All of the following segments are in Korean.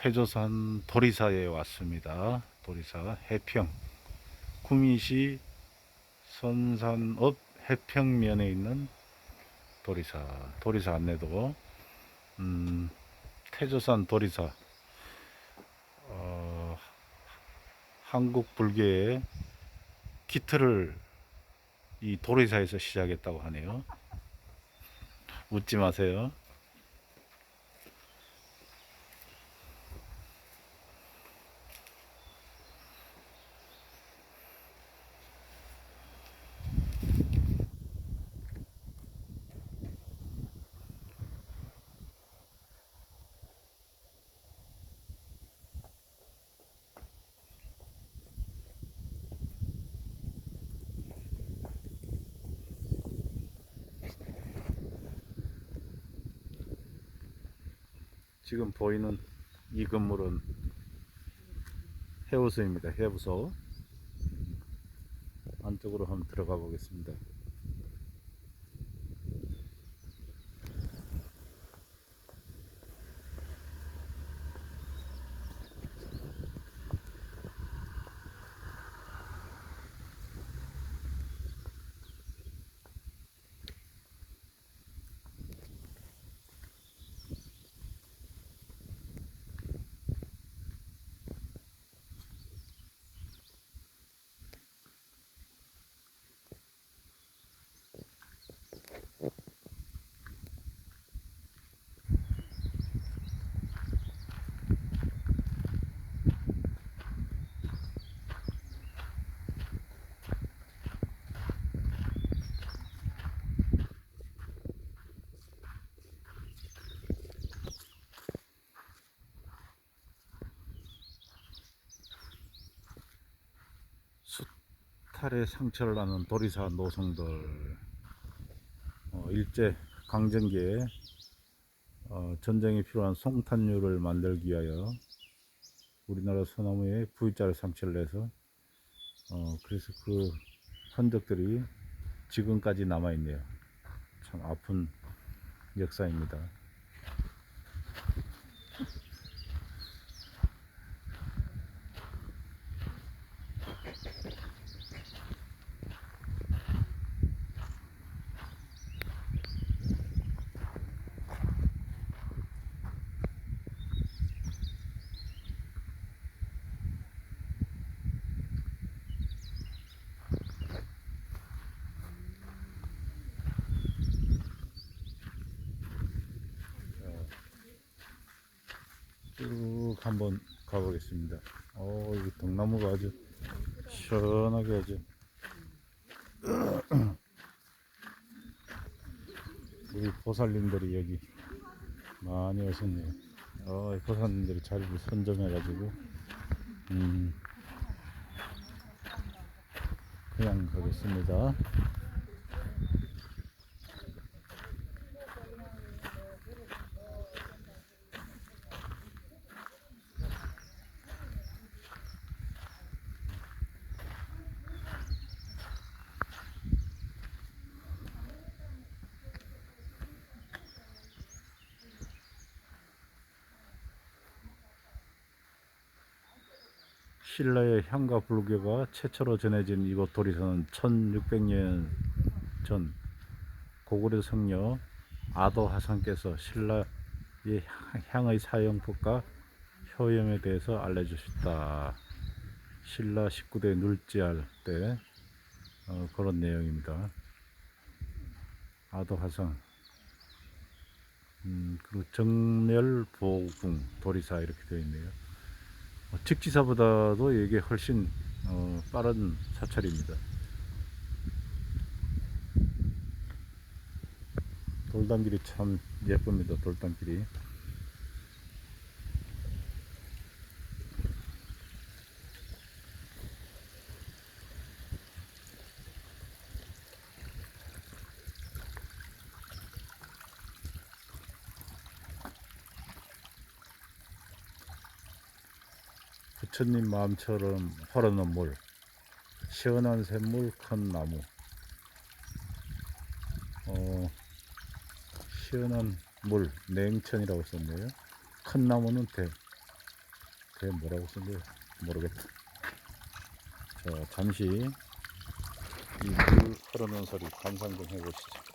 태조산 도리사에 왔습니다. 도리사 해평 구미시 선산읍 해평면에 있는 도리사 도리사 안내도 음, 태조산 도리사 어, 한국 불교의 기틀을 이 도리사에서 시작했다고 하네요. 웃지 마세요. 지금 보이는 이 건물은 해우소입니다. 해우소. 안쪽으로 한번 들어가 보겠습니다. 탈의 상처를 나는 도리사 노성들 어, 일제 강점기에 어, 전쟁에 필요한 송탄류를 만들기 위하여 우리나라 소나무에 V자를 상처를 내서 어, 그래서 그 흔적들이 지금까지 남아 있네요. 참 아픈 역사입니다. 쭉 한번 가보겠습니다. 어, 이 등나무가 아주 시원하게 아주 우리 보살님들이 여기 많이 오셨네요. 어, 이 보살님들이 자리를 선점해가지고 음, 그냥 가겠습니다. 신라의 향과 불교가 최초로 전해진 이곳 도리사는 1600년 전 고구려 성녀 아도 하상께서 신라의 향- 향의 사용법과 효염에 대해서 알려주셨다. 신라 19대 눌지할 때 어, 그런 내용입니다. 아도하상 음, 그리고 정멸보궁 도리사 이렇게 되어 있네요. 어, 직지사보다도 이게 훨씬 어, 빠른 사찰입니다. 돌담길이 참 예쁩니다. 돌담길이. 부처님 마음처럼 흐르는 물, 시원한 샘물, 큰 나무. 어, 시원한 물, 냉천이라고 썼네요. 큰 나무는 대, 배 뭐라고 쓴 거야? 모르겠다. 자, 잠시 이 물 흐르는 소리 감상 좀 해보시죠.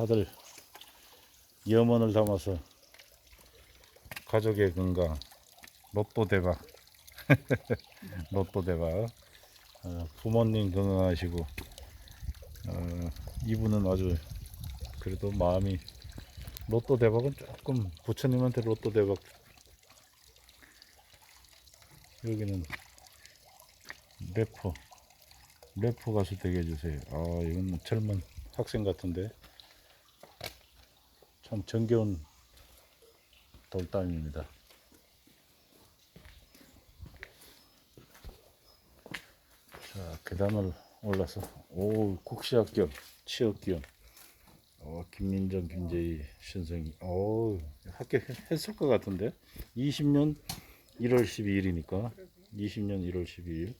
다들 염원을 담아서 가족의 건강 로또 대박. 로또 대박. 어, 부모님 건강하시고 어, 이분은 아주 그래도 마음이 로또 대박은 조금 부처님한테 로또 대박. 여기는 래퍼 래퍼 가수 되게 해주세요. 아 이건 젊은 학생 같은데 참 정겨운 돌담입니다. 자, 계단을 올라서 오 국시학교 취업기업 어, 김민정, 김재희, 신성희. 오 학교 했- 했을 것 같은데? 20년 1월 12일이니까. 20년 1월 12일.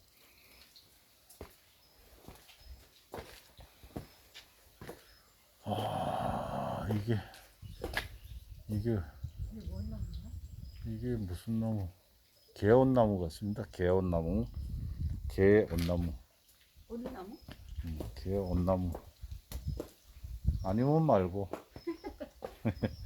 아 이게 이게 이게 무슨 나무? 개온나무 같습니다. 개온나무. 개온나무. 어디 나무? 음, 개온나무. 아니면 말고.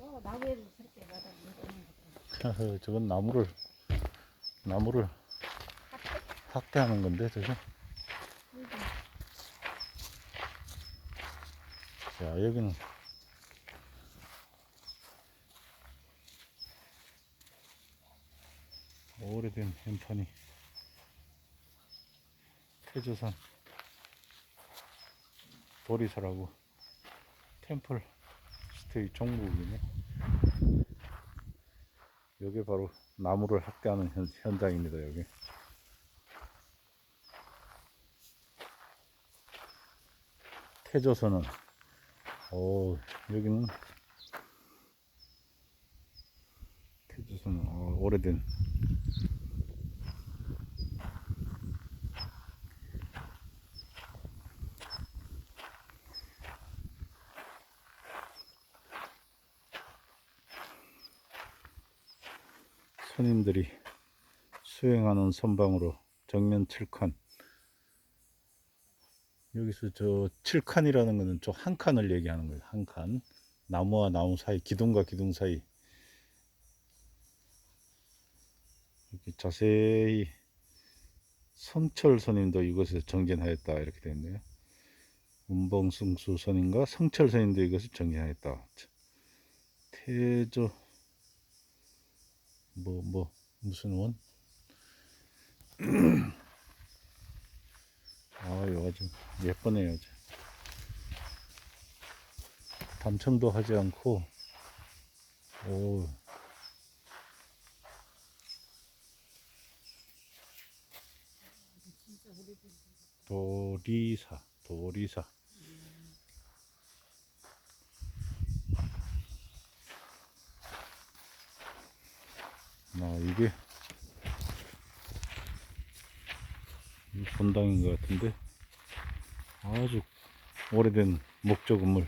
어, 나무에도 살 때마다 거. 저건 나무를 나무를 학대하는 건데 저거. 자 여기는 오래된 현판이 태조산 도리사라고 템플 스테이 종목이네. 여기 바로 나무를 학대하는 현, 현장입니다. 여기. 태조선은 오 여기는 태조선은 어, 오래된 손님들이 수행하는 선방으로 정면 7칸. 여기서 저 7칸이라는 것은 저 한 칸을 얘기하는 거예요. 한 칸. 나무와 나무 사이 기둥과 기둥 사이. 이렇게 자세히 성철 스님도 이것을 정진하였다. 이렇게 되어 있네요. 운봉승수 스님과 성철 스님도 이것을 정진하였다. 태조. 뭐, 뭐, 무슨 원? 아, 이거 좀 예쁘네요. 저. 단첨도 하지 않고, 오. 도리사, 도리사. 아, 이게 이 본당인 것 같은데 아주 오래된 목조 건물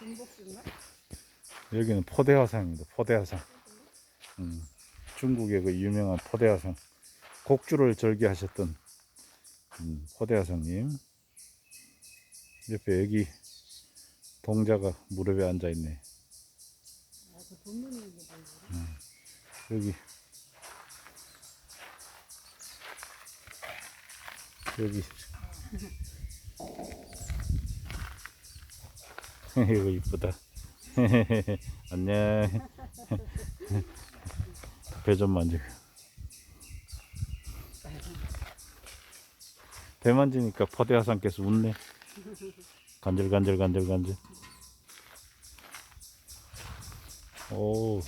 중복인가? 여기는 포대화상입니다. 포대화상. 음, 중국의 그 유명한 포대화상. 곡주를 절개하셨던 음, 포대화상님. 옆에 애기 동자가 무릎에 앉아 있네. 돈문이 게 뭐야? 여기. 여기 이거 이쁘다. 안녕. 배 좀 만지고. 배 만지니까 포대화상께서 웃네. 간질간질 간질간질. 오.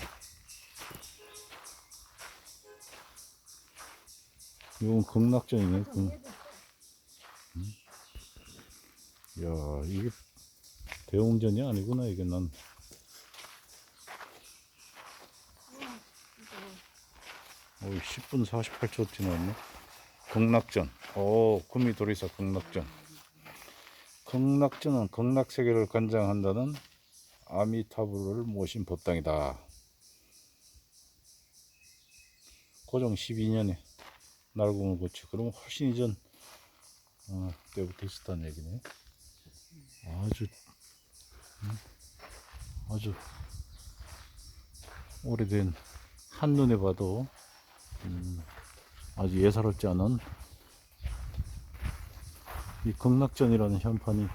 이건 극락전이네. 극. 야, 이게 대웅전이 아니구나. 이게 난. 오, 10분 48초 지났네. 극락전. 오, 구미도리사 극락전. 극락전은 극락세계를 관장한다는 아미타불을 모신 법당이다. 고종 12년에 날공을 고치. 그럼 훨씬 이전 어, 때부터 있었다는 얘기네. 아주 음, 아주 오래된 한눈에 봐도 음, 아주 예사롭지 않은 이 극락전이라는 현판이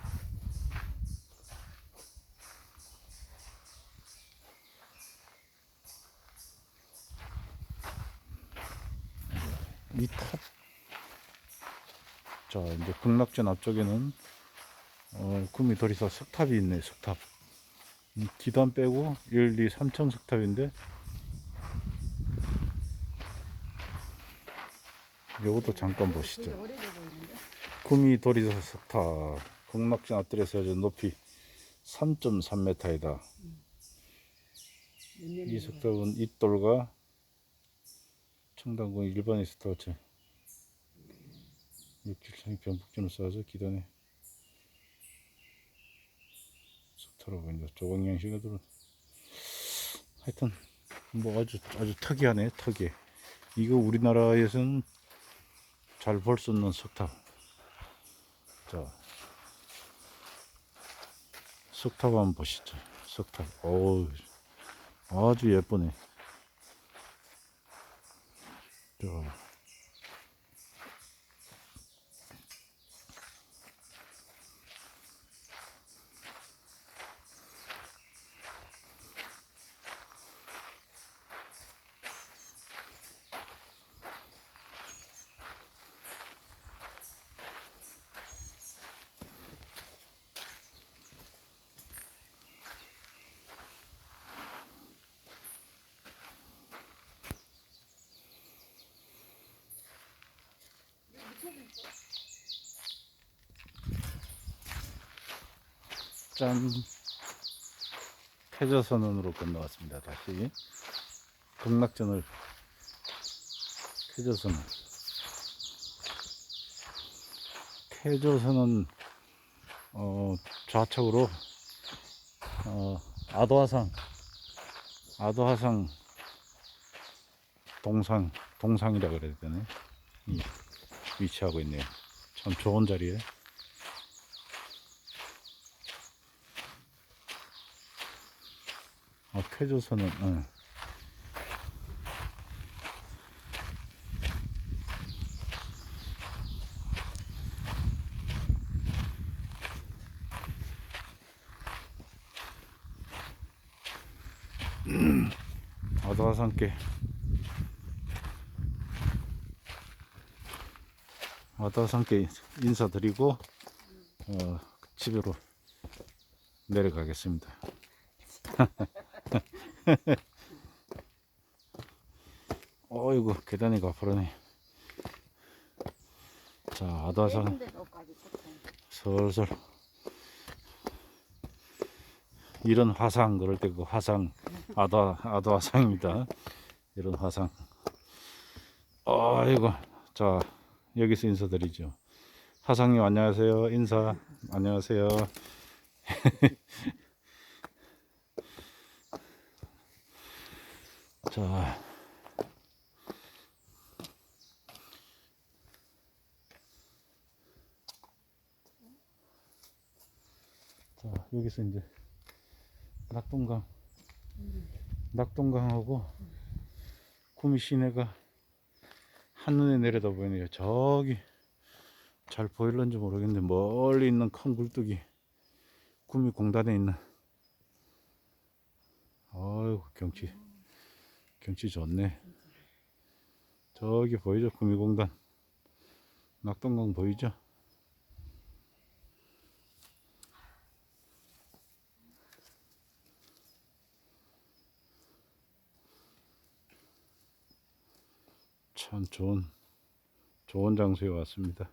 이 탑. 자, 이제 극락전 앞쪽에는 어, 구미도리사 석탑이 있네, 석탑. 음, 기단 빼고 1, 2, 3층 석탑인데 요것도 잠깐 보시죠. 보이는데. 구미도리사 석탑. 극락전 앞들에서 이제 높이 3.3m이다. 몇년 이 석탑은 이돌과 청담궁 일반에 있었다. 6, 7층이 변북전을 쌓아서 기단에 석탑라고 이제 조광양식이 들어. 하여튼 뭐 아주 아주 특이하네 특이해. 이거 우리나라에서는 잘 볼수 없는 석탑. 자, 석탑 한번 보시죠. 석탑. 어우, 아주 예쁘네. 자. 짠. 패저선언으로 건너왔습니다. 다시 극락전을 패저선언. 패저선은 어, 좌측으로 어, 아도화상 아도화상 동상 동상이라 그래야 되네. 이, 위치하고 있네요. 참 좋은 자리에. 아, 쾌조선은, 응. 아다산께 아 다산께 인사드리고 어, 집으로 내려가겠습니다. 어이구 계단이 가파르네. 자 아다산 슬슬 이런 화상 그럴 때 그 화상 아다 아다 화상입니다. 이런 화상. 어이구 자 여기서 인사드리죠. 화상님 안녕하세요. 인사. 안녕하세요. 자. 자, 여기서 이제 낙동강, 낙동강하고 구미 시내가 한눈에 내려다 보이네요. 저기 잘 보일런지 모르겠는데 멀리 있는 큰 굴뚝이 구미 공단에 있는. 아이고 경치 경치 좋네. 저기 보이죠? 구미 공단. 낙동강 보이죠 참 좋은 좋은 장소에 왔습니다